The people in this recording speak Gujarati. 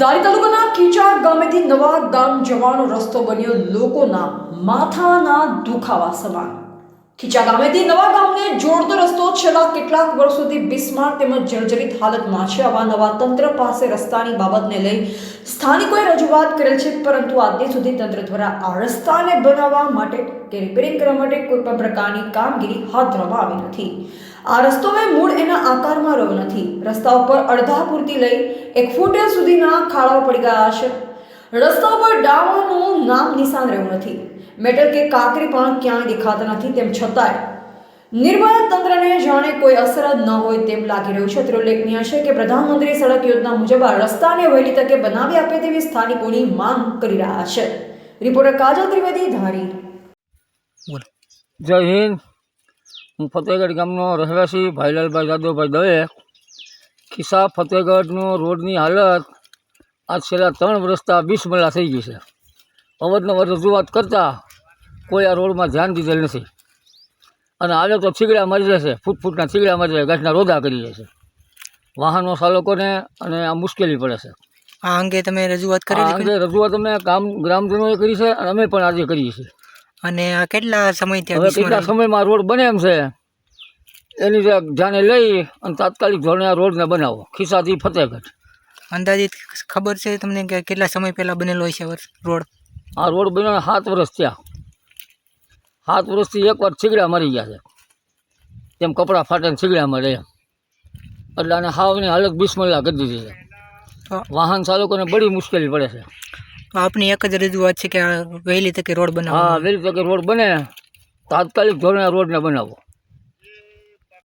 દારી તાલુકાના ખીચાર ગામેથી નવા ગામ જવાનો રસ્તો બન્યો લોકોના માથાના દુખાવા સમાન. ખીચા ગામેથી નવા ગામને જોડતો રસ્તો છેલ્લા કેટલાક વર્ષોથી બિસ્માર તેમજ જર્જરિત હાલતમાં છે. આવા નવા તંત્ર પાસે રસ્તાની બાબતને લઈ સ્થાનિકોએ રજૂઆત કરેલ છે, પરંતુ આજે સુધી તંત્ર દ્વારા આ રસ્તાને બનાવવા માટે કે રિપેરિંગ કરવા માટે કોઈ પણ પ્રકારની કામગીરી હાથ ધરવામાં આવી નથી. આ રસ્તો મેં મૂળ એના આકારમાં રહ્યો નથી. રસ્તા ઉપર અડધા પૂરતી લઈ એક ફૂટ સુધીના ખાડાઓ પડી ગયા છે. રસ્તા ઉપર ડાવાનું નામ નિશાન રહ્યું નથી. મેટલ કે કાંકરી પણ ક્યાંય દેખાતા નથી તેમ છતાંય. નિર્ભય તંત્રને જાણે કોઈ અસર જ ન હોય તેમ લાગી રહ્યું છે. અત્રે ઉલ્લેખનીય છે કે પ્રધાનમંત્રી સડક યોજના મુજબ આ રસ્તાને વહેલી તકે બનાવી આપે તેવી સ્થાનિકોની માંગ કરી રહ્યા છે. રિપોર્ટર કાજલ ત્રિવેદી, ધારી. જય હિન્દ. હું ફતેહગઢ ગામનો રહેવાસી ભાઈલાલભાઈ જાદવભાઈ દવે. ખિસ્સા ફતેહગઢનો રોડની હાલત આજ છેલ્લા ત્રણ વર્ષતા બિસ્મલા થઈ ગઈ છે. અવરનવર રજૂઆત કરતાં કોઈ આ રોડમાં ધ્યાન દીધેલ નથી. અને આજે તો છીગડા મરી જશે ફૂટ ફૂટના છીગડા મરી જાય ગાંઠના રોદા કરી જશે વાહનો ચાલકોને અને આ મુશ્કેલી પડે છે. આ અંગે તમે રજૂઆત આ અંગે રજૂઆત અમે ગામ ગ્રામજનોએ કરી છે અને અમે પણ આજે કરીએ છીએ. અને આ કેટલા સમયથી હવે કેટલા સમયમાં રોડ બને એમ છે? એની જે ધ્યાને લઈ અને તાત્કાલિક ધોરણે આ રોડને બનાવો. ખિસ્સાથી ફતેહગઢ. અંદાજિત ખબર છે તમને કે કેટલા સમય પહેલાં બનેલો હશે રોડ? આ રોડ બન્યો સાત વર્ષ થયા. સાત વર્ષથી એકવાર છીગડા મરી ગયા છે. તેમ કપડાં ફાટે છીગડા મરે એમ. એટલે આને હાવની હાલત બિસ્મલ્લા કરી દીધી છે. વાહન ચાલકોને બડી મુશ્કેલી પડે છે. આપની એક જ રજૂઆત છે કે વહેલી તકે રોડ બનાવો હા, વહેલી તકે રોડ બને. તાત્કાલિક ધોરણે રોડને બનાવો.